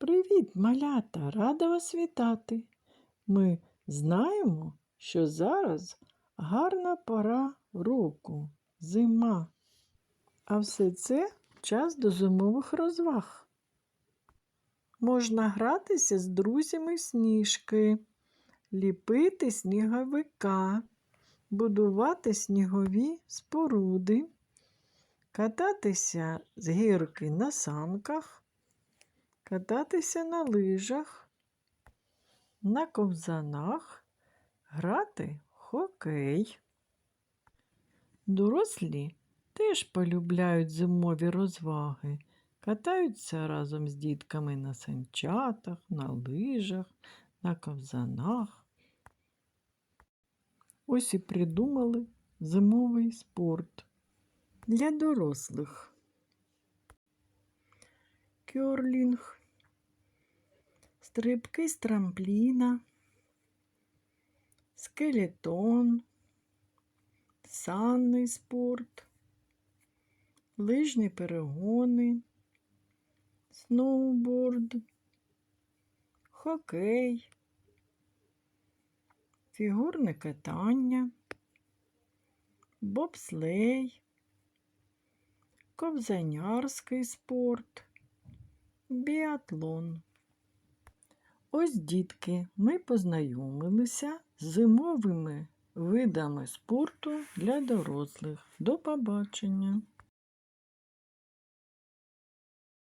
Привіт, малята! Рада вас вітати. Ми знаємо, що зараз гарна пора року, зима. А все це час до зимових розваг. Можна гратися з друзями в сніжки, ліпити сніговика, будувати снігові споруди, кататися з гірки на санках, кататися на лижах, на ковзанах, грати в хокей. Дорослі теж полюбляють зимові розваги, катаються разом з дітками на санчатах, на лижах, на ковзанах. Ось і придумали зимовий спорт для дорослих. Кьорлінг, стрибки з трампліна, скелетон, санний спорт, лижні перегони, сноуборд, хокей, фігурне катання, бобслей, ковзанярський спорт, біатлон. Ось, дітки, ми познайомилися з зимовими видами спорту для дорослих. До побачення!